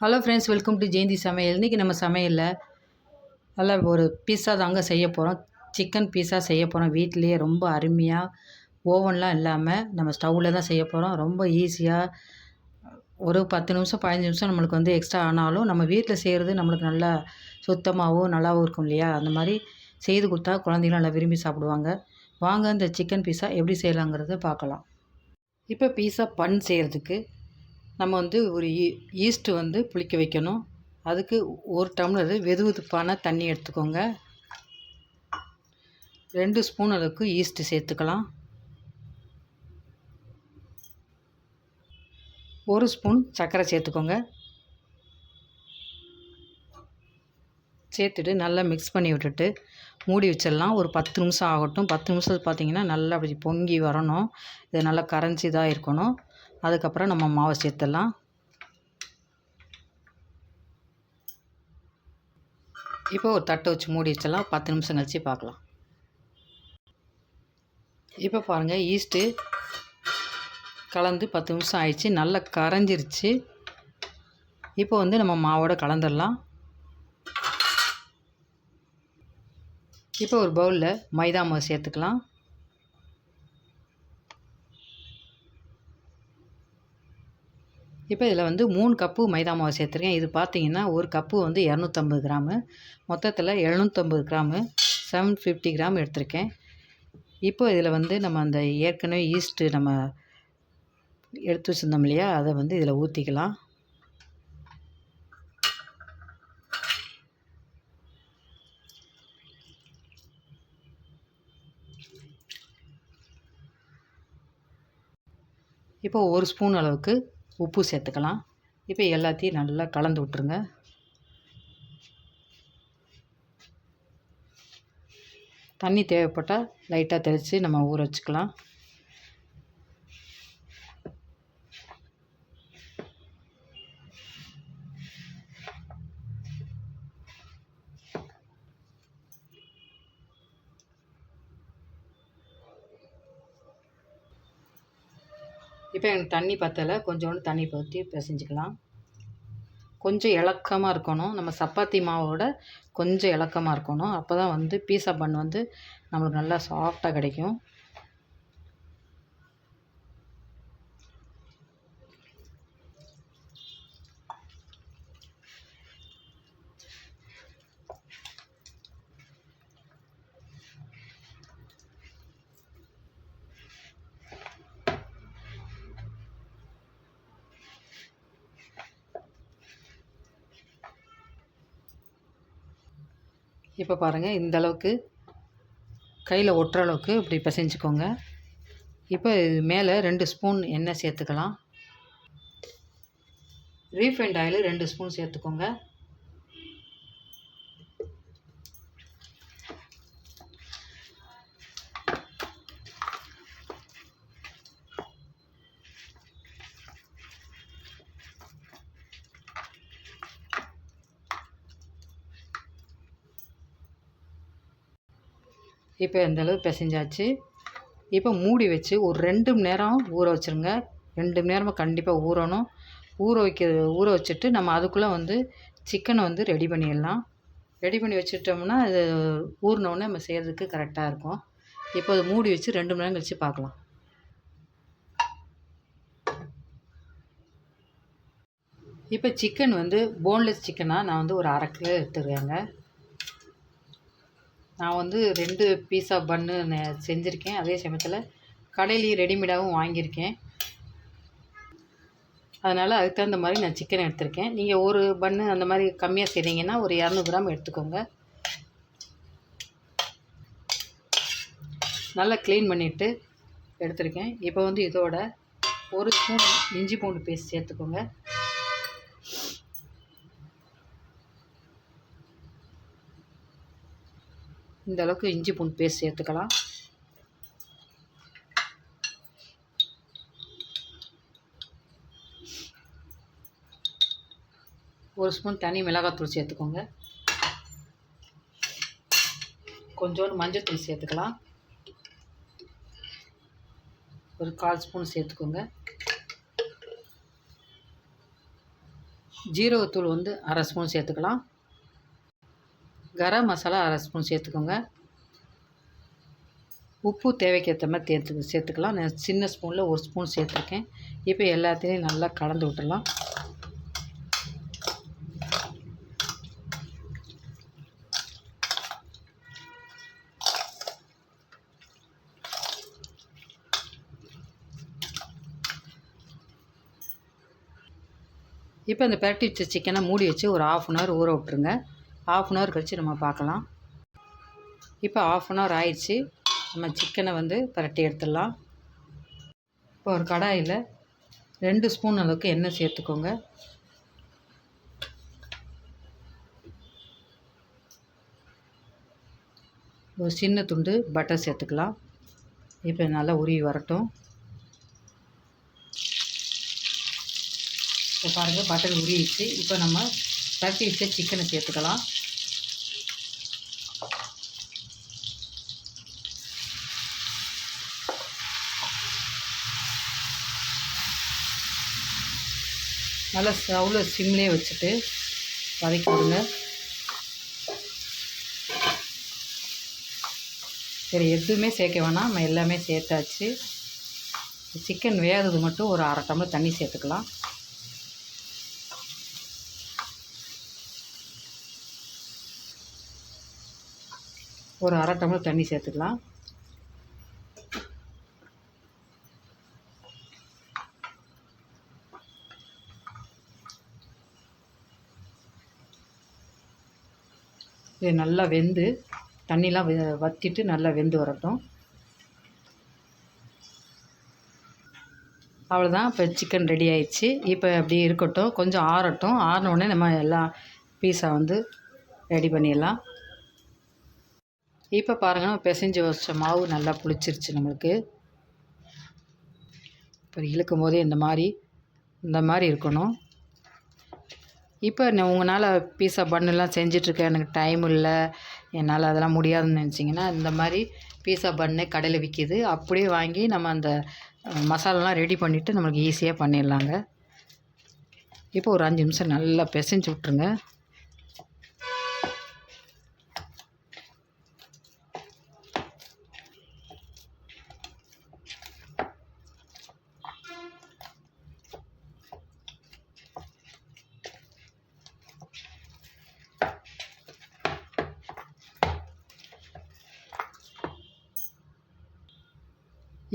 Hello friends welcome to Jayanthi சமையல் இன்றைக்கி நம்ம சமையலில் நல்லா ஒரு பீஸா தாங்க செய்ய போகிறோம் சிக்கன் பீஸா செய்ய போகிறோம் வீட்டிலேயே ரொம்ப அருமையாக ஓவன்லாம் இல்லாமல் நம்ம ஸ்டவ்வில் தான் செய்ய போகிறோம் ரொம்ப ஈஸியாக ஒரு பத்து நிமிஷம் பதினஞ்சு நிமிஷம் நம்மளுக்கு வந்து எக்ஸ்ட்ரா ஆனாலும் நம்ம வீட்டில் செய்கிறது நம்மளுக்கு நல்லா சுத்தமாகவும் நல்லாவும் இருக்கும் இல்லையா? அந்த மாதிரி செய்து கொடுத்தா குழந்தைங்களும் நல்லா விரும்பி சாப்பிடுவாங்க. வாங்க இந்த சிக்கன் பீஸா எப்படி செய்யலாங்கிறத பார்க்கலாம். இப்போ பீஸா பன் செய்கிறதுக்கு நம்ம வந்து ஒரு ஈ ஈஸ்ட்டு வந்து புளிக்க வைக்கணும். அதுக்கு ஒரு டம்ளர் வெது வெதுப்பான தண்ணி எடுத்துக்கோங்க. ரெண்டு ஸ்பூன் அளவுக்கு ஈஸ்ட்டு சேர்த்துக்கலாம். ஒரு ஸ்பூன் சர்க்கரை சேர்த்துக்கோங்க. சேர்த்துட்டு நல்லா மிக்ஸ் பண்ணி விட்டுட்டு மூடி வச்சிடலாம். ஒரு பத்து நிமிஷம் ஆகட்டும். பத்து நிமிஷத்துக்கு பார்த்தீங்கன்னா நல்லா அப்படி பொங்கி வரணும். இது நல்லா கரைஞ்சி தான் இருக்கணும் அதுக்கப்புறம் நம்ம மாவை சேர்த்துடலாம். இப்போ ஒரு தட்டை வச்சு மூடி வச்சிடலாம். பத்து நிமிஷம் கழித்து பார்க்கலாம். இப்போ பாருங்கள் ஈஸ்ட்டு கலந்து பத்து நிமிஷம் ஆயிடுச்சு. நல்லா கரைஞ்சிருச்சு. இப்போ வந்து நம்ம மாவோட கலந்துடலாம். இப்போ ஒரு பவுலில் மைதா மாவு சேர்த்துக்கலாம். இப்போ இதில் வந்து மூணு கப்பு மைதா மாவு சேர்த்துருக்கேன். இது பார்த்தீங்கன்னா ஒரு கப்பு வந்து இரநூத்தம்பது கிராமு. மொத்தத்தில் எழுநூற்றம்பது கிராமு செவன் ஃபிஃப்டி கிராம் எடுத்திருக்கேன். இப்போ இதில் வந்து நம்ம அந்த ஏற்கனவே ஈஸ்ட்டு நம்ம எடுத்து வச்சுருந்தோம் இல்லையா? அதை வந்து இதில் ஊற்றிக்கலாம் இப்போ ஒரு ஸ்பூன் அளவுக்கு உப்பு சேர்த்துக்கலாம். இப்போ எல்லாத்தையும் நல்லா கலந்து விட்ருங்க தண்ணி தேவைப்பட்டால் லைட்டாக தெளித்து நம்ம ஊற வச்சுக்கலாம். இப்போ எனக்கு தண்ணி பற்றலை கொஞ்சோண்டு தண்ணி பற்றி பிசைஞ்சிக்கலாம். கொஞ்சம் இலக்கமாக இருக்கணும். நம்ம சப்பாத்தி மாவோட கொஞ்சம் இலக்கமாக இருக்கணும். அப்போ தான் வந்து பீஸா பன் வந்து நம்மளுக்கு நல்லா சாஃப்டாக கிடைக்கும். இப்போ பாருங்கள் இந்த அளவுக்கு கையில் ஒட்டுற அளவுக்கு இப்படி பிசைஞ்சுக்கோங்க. இப்போ இது மேலே ரெண்டு ஸ்பூன் எண்ணெய் சேர்த்துக்கலாம். ரீஃபைண்ட் ஆயில் ரெண்டு ஸ்பூன் சேர்த்துக்கோங்க. இப்போ இந்த பிசைஞ்சாச்சு. இப்போ மூடி வச்சு ஒரு ரெண்டு மணி நேரம் ஊற வச்சுருங்க. ரெண்டு மணி நேரமாக கண்டிப்பாக ஊறணும். ஊற வைக்க ஊற வச்சுட்டு நம்ம அதுக்குள்ளே வந்து சிக்கனை வந்து ரெடி பண்ணிடலாம். ரெடி பண்ணி வச்சுட்டோம்னா அது ஊறினோடனே நம்ம செய்கிறதுக்கு கரெக்டாக இருக்கும். இப்போ அதை மூடி வச்சு ரெண்டு மணி நேரம் கழித்து பார்க்கலாம். இப்போ சிக்கன் வந்து போன்லெஸ் சிக்கனாக நான் வந்து ஒரு அரை கிலோ எடுத்துருக்கேங்க. நான் வந்து ரெண்டு பீஸா பன்னு செஞ்சுருக்கேன். அதே சமயத்தில் கடையிலேயே ரெடிமேடாகவும் வாங்கியிருக்கேன். அதனால் அதுக்கு தகுந்த மாதிரி நான் சிக்கன் எடுத்திருக்கேன். நீங்கள் ஒரு பன்னு அந்த மாதிரி கம்மியாக செய்கிறீங்கன்னா ஒரு இரநூறு கிராம் எடுத்துக்கோங்க. நல்லா க்ளீன் பண்ணிவிட்டு எடுத்திருக்கேன். இப்போ வந்து இதோட ஒரு ஸ்பூன் இஞ்சி பூண்டு பேஸ்ட் சேர்த்துக்கோங்க. இந்த அளவுக்கு இஞ்சி பூண்டு பேஸ்ட் சேர்த்துக்கலாம். ஒரு ஸ்பூன் தனி மிளகாத்தூள் சேர்த்துக்கோங்க. கொஞ்சோண்டு மஞ்சள்தூள் சேர்த்துக்கலாம். ஒரு கால் ஸ்பூன் சேர்த்துக்கோங்க. ஜீரகத்தூள் வந்து அரை ஸ்பூன் சேர்த்துக்கலாம். கரம் மசாலா அரை ஸ்பூன் சேர்த்துக்கோங்க. உப்பு தேவைக்கேற்ற மாதிரி தேர்த்து சேர்த்துக்கலாம். நான் சின்ன ஸ்பூனில் ஒரு ஸ்பூன் சேர்த்துருக்கேன். இப்போ எல்லாத்தையும் நல்லா கலந்து விட்டுடலாம். இப்போ இந்த பரட்டி வச்ச சிக்கனை மூடி வச்சு ஒரு ஆஃப் அன் ஹவர் ஊற விட்ருங்க ஆஃப் அன் ஹவர் கழித்து நம்ம பார்க்கலாம். இப்போ ஆஃப் அன் ஹவர் ஆயிடுச்சு. நம்ம சிக்கனை வந்து பிரட்டி எடுத்துடலாம். இப்போ ஒரு கடாயில் ரெண்டு ஸ்பூன் அளவுக்கு எண்ணெய் சேர்த்துக்கோங்க. ஒரு சின்ன துண்டு பட்டர் சேர்த்துக்கலாம். இப்போ நல்லா உருவி வரட்டும். இப்போ பாருங்கள் பட்டர் உருவிச்சு இப்போ நம்ம தட்டி விட்டு சிக்கனை சேர்த்துக்கலாம். நல்லா ஸ்டவ்வில் சிம்லேயே வச்சுட்டு வதக்கி விடுங்க. சரி எதுவுமே சேர்க்க வேணாம். நம்ம எல்லாமே சேர்த்தாச்சு. சிக்கன் வேகிறது மட்டும் ஒரு அரை டம்ளர் தண்ணி சேர்த்துக்கலாம். ஒரு அரை டம்ளர் தண்ணி சேர்த்துக்கலாம். இது நல்லா வெந்து தண்ணிலாம் வற்றிட்டு நல்லா வெந்து வரட்டும். அவ்வளோதான் இப்போ சிக்கன் ரெடி ஆயிடுச்சு. இப்போ அப்படி இருக்கட்டும் கொஞ்சம் ஆறட்டும். ஆறினோடனே நம்ம எல்லாம் பீஸா வந்து ரெடி பண்ணிடலாம். இப்போ பாருங்கள் பிசைஞ்சு வச்ச மாவு நல்லா புளிச்சிருச்சு நம்மளுக்கு. இப்போ இழுக்கும் போதே இந்த மாதிரி இந்த மாதிரி இருக்கணும். இப்போ உங்களால் பீஸா பண்ணெல்லாம் செஞ்சிட்ருக்கேன் எனக்கு டைம் இல்லை. என்னால் அதெல்லாம் முடியாதுன்னு நினச்சிங்கன்னா இந்த மாதிரி பீஸா பண்ணு கடையில் விற்கிது அப்படியே வாங்கி நம்ம அந்த மசாலாலாம் ரெடி பண்ணிவிட்டு நம்மளுக்கு ஈஸியாக பண்ணிடலாங்க. இப்போ ஒரு அஞ்சு நிமிஷம் நல்லா பிசைஞ்சு விட்ருங்க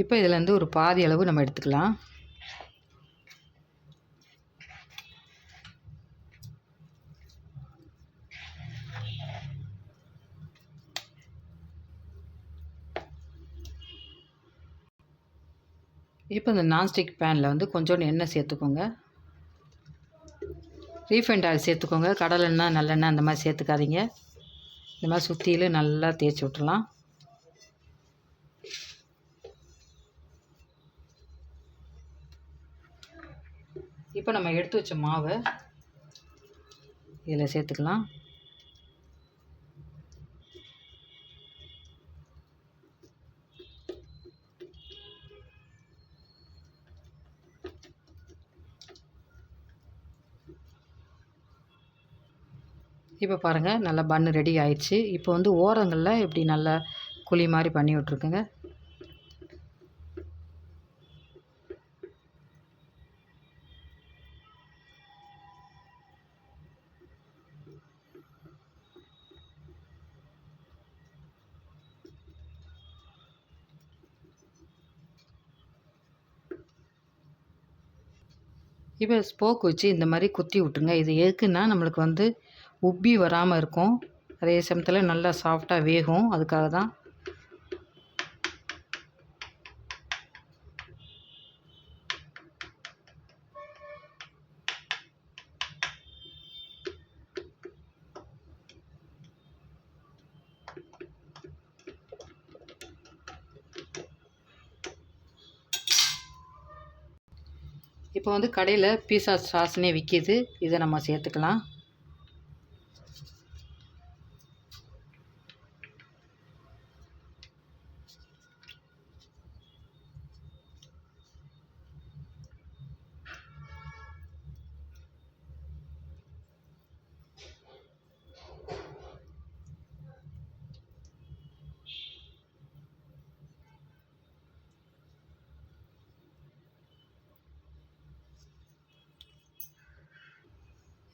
இப்போ இதிலேருந்து ஒரு பாதி அளவு நம்ம எடுத்துக்கலாம். இப்போ இந்த நான்ஸ்டிக் பேனில் வந்து கொஞ்சோண்டு எண்ணெய் சேர்த்துக்கோங்க. ரீஃபைண்ட் ஆயில் சேர்த்துக்கோங்க. கடலெண்ணெய் நல்லெண்ணெய் அந்த மாதிரி சேர்த்துக்காதீங்க. இந்த மாதிரி சுற்றிலும் நல்லா தேய்ச்சி விட்டுலாம் இப்போ நம்ம எடுத்து வச்ச மாவை இதில் சேர்த்துக்கலாம். இப்போ பாருங்கள் நல்லா பன்னு ரெடி ஆயிடுச்சு. இப்போ வந்து ஓரங்களில் இப்படி நல்லா குழி மாதிரி பண்ணி விட்ருக்குங்க இப்போ ஸ்போக் வச்சு இந்த மாதிரி குத்தி விட்ருங்க இது எதுக்குன்னா நம்மளுக்கு வந்து உப்பி வராமல் இருக்கும். அதே சமயத்தில் நல்லா சாஃப்டாக வேகும். அதுக்காக தான் இப்போ வந்து கடையில் பீஸா சாஸ்னே விற்கிது இதை நம்ம சேர்த்துக்கலாம்.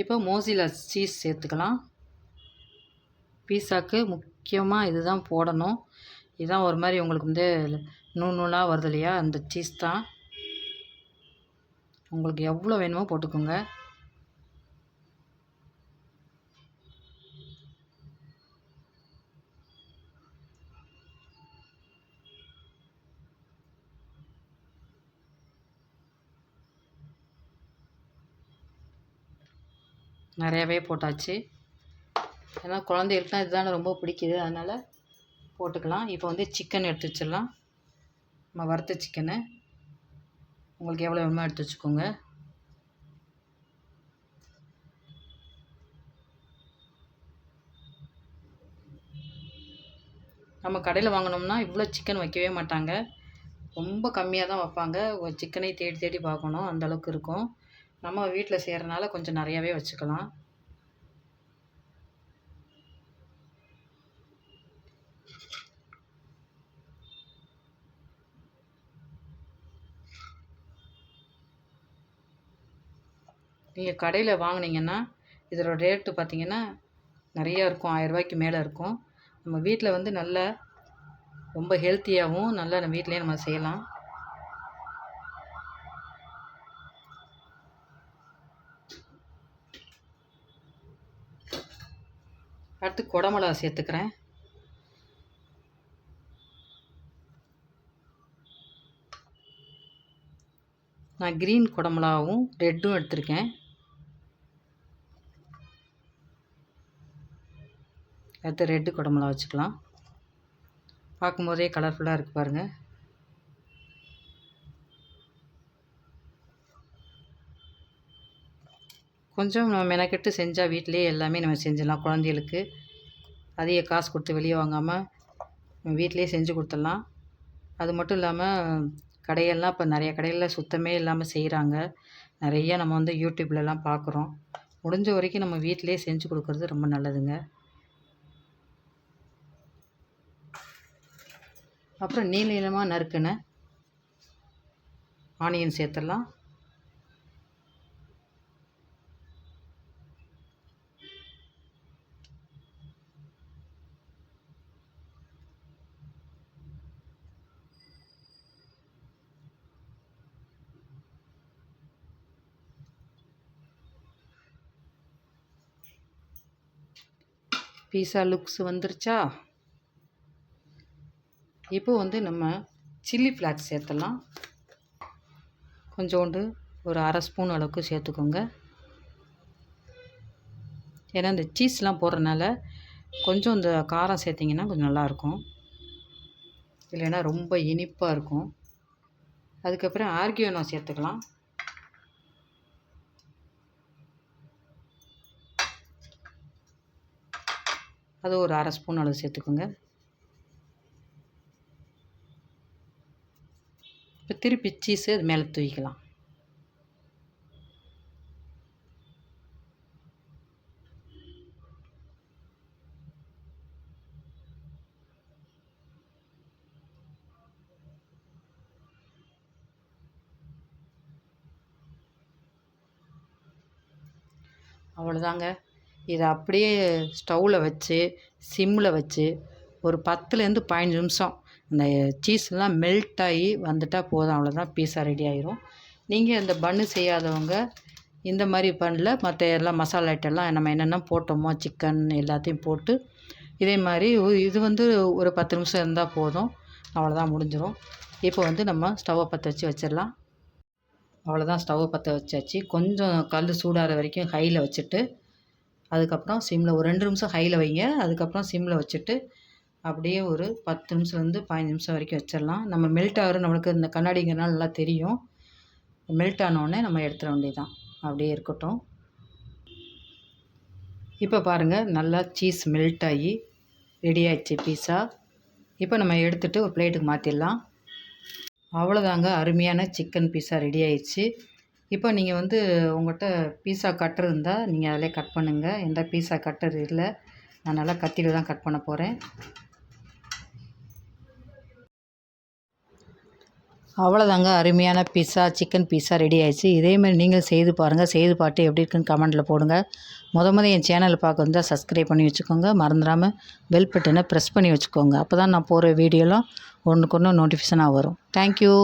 இப்போ மோசிலா சீஸ் சேர்த்துக்கலாம். பீஸாவுக்கு முக்கியமாக இதுதான் போடணும். இதுதான் ஒரு மாதிரி உங்களுக்கு வந்து நூல் நூலாக வருது இல்லையா? அந்த சீஸ் தான். உங்களுக்கு எவ்வளோ வேணுமோ போட்டுக்கோங்க. நிறையாவே போட்டாச்சு. ஏன்னா குழந்தைகளுக்குலாம் இதுதான் ரொம்ப பிடிக்குது. அதனால் போட்டுக்கலாம். இப்போ வந்து சிக்கன் எடுத்து வச்சிடலாம். நம்ம வறுத்த சிக்கனை உங்களுக்கு எவ்வளோ வேணுமோ எடுத்து வச்சுக்கோங்க. நம்ம கடையில் வாங்கினோம்னா இவ்வளோ சிக்கன் வைக்கவே மாட்டாங்க. ரொம்ப கம்மியாக தான் வைப்பாங்க. ஒரு சிக்கனை தேடி தேடி பார்க்கணும். அந்த அளவுக்கு இருக்கும். நம்ம வீட்டில் செய்கிறனால கொஞ்சம் நிறையாவே வச்சுக்கலாம். நீங்கள் கடையில் வாங்கினீங்கன்னா இதோட ரேட்டு பார்த்தீங்கன்னா நிறையா இருக்கும். ஆயரூபாய்க்கு மேலே இருக்கும். நம்ம வீட்டில் வந்து நல்ல ரொம்ப ஹெல்த்தியாகவும் நல்லா நம்ம வீட்டிலேயே நம்ம செய்யலாம். அடுத்து குடமிளகா சேர்த்துக்கிறேன். நான் க்ரீன் குடமிளகாவும் ரெட்டும் எடுத்திருக்கேன். அடுத்து ரெட்டு குடமிளகா வச்சுக்கலாம். பார்க்கும்போதே கலர்ஃபுல்லாக இருக்குது பாருங்கள் கொஞ்சம் நம்ம மெனக்கெட்டு செஞ்சால் வீட்டிலேயே எல்லாமே நம்ம செஞ்சிடலாம் குழந்தைகளுக்கு. அதிக காசு கொடுத்து வெளியே வாங்காமல் நம்ம வீட்டிலேயே செஞ்சு கொடுத்துடலாம். அது மட்டும் இல்லாமல் கடையெல்லாம் இப்போ நிறைய கடையில் சுத்தமே இல்லாமல் செய்கிறாங்க நிறைய நம்ம வந்து யூடியூப்லலாம் பார்க்குறோம் முடிஞ்ச வரைக்கும் நம்ம வீட்டிலேயே செஞ்சு கொடுக்குறது ரொம்ப நல்லதுங்க. அப்புறம் நீள நீளமாக நறுக்குன ஆனியன் சேர்த்துடலாம். பீஸா லுக்ஸ் வந்துருச்சா? இப்போ வந்து நம்ம சில்லி ஃப்ளாக்ஸ் சேர்த்துடலாம். கொஞ்சோண்டு ஒரு அரை ஸ்பூன் அளவுக்கு சேர்த்துக்கோங்க. ஏன்னா இந்த சீஸ்லாம் போடுறதுனால கொஞ்சம் இந்த காரம் சேர்த்திங்கன்னா கொஞ்சம் நல்லாயிருக்கும். இல்லைன்னா ரொம்ப இனிப்பாக இருக்கும். அதுக்கப்புறம் ஆர்கியோனோ சேர்த்துக்கலாம். அது ஒரு அரை ஸ்பூன் அளவு சேர்த்துக்கோங்க. இப்போ திருப்பி சீஸு அது மேலே தூக்கிக்கலாம் அவ்வளோதாங்க. இதை அப்படியே ஸ்டவ்வில் வச்சு சிம்மில் வச்சு ஒரு பத்துலேருந்து பதினஞ்சு நிமிஷம் இந்த சீஸ்லாம் மெல்ட் ஆகி வந்துட்டால் போதும். அவ்வளோதான் பீஸா ரெடி ஆயிரும். நீங்கள் இந்த பண்ணு செய்யாதவங்க இந்த மாதிரி பண்ணில் மற்ற எல்லாம் மசாலா ஐட்டம்லாம் நம்ம என்னென்ன போட்டோமோ சிக்கன் எல்லாத்தையும் போட்டு இதே மாதிரி இது வந்து ஒரு பத்து நிமிஷம் இருந்தால் போதும். அவ்வளோதான் முடிஞ்சிடும் இப்போ வந்து நம்ம ஸ்டவ்வை பற்ற வச்சு வச்சிடலாம். அவ்வளோதான் ஸ்டவ்வை பற்ற வச்சாச்சு. கொஞ்சம் கல் சூடாகிற வரைக்கும் ஹையில் வச்சுட்டு அதுக்கப்புறம் சிம்மில் ஒரு ரெண்டு நிமிஷம் ஹையில் வைங்க. அதுக்கப்புறம் சிம்மில் வச்சுட்டு அப்படியே ஒரு பத்து நிமிஷம்லேருந்து பதினஞ்சு நிமிஷம் வரைக்கும் வச்சிடலாம். நம்ம மெல்ட் ஆகிற நம்மளுக்கு இந்த கண்ணாடிங்கிறனால நல்லா தெரியும். மெல்ட் ஆனோடனே நம்ம எடுத்துட வேண்டியதான் அப்படியே இருக்கட்டும். இப்போ பாருங்கள் நல்லா சீஸ் மெல்ட் ஆகி ரெடி ஆயிடுச்சு பீஸா இப்போ நம்ம எடுத்துகிட்டு ஒரு பிளேட்டுக்கு மாற்றிடலாம் அவ்வளோதாங்க அருமையான சிக்கன் பீஸா ரெடி ஆயிடுச்சு. இப்போ நீங்கள் வந்து உங்கள்கிட்ட பீஸா கட்டர் இருந்தால் நீங்கள் அதிலே கட் பண்ணுங்கள் எந்த பீஸா கட்டர் இல்லை. நான் நல்லா கத்தியில் தான் கட் பண்ண போகிறேன் அவ்வளோதாங்க அருமையான பீஸா சிக்கன் பீஸா ரெடி ஆயிடுச்சு. இதேமாதிரி நீங்கள் செய்து பாருங்கள் செய்து பார்த்து எப்படி இருக்குன்னு கமெண்ட்டில் போடுங்க. முத முத என் சேனலை பார்க்க வந்தால் சப்ஸ்கிரைப் பண்ணி வச்சுக்கோங்க. மறந்துடாமல் பெல் பட்டனை ப்ரெஸ் பண்ணி வச்சுக்கோங்க. அப்போ தான் நான் போகிற வீடியோலாம் ஒன்றுக்கு ஒன்று நோட்டிஃபிகேஷனாக வரும். தேங்க்யூ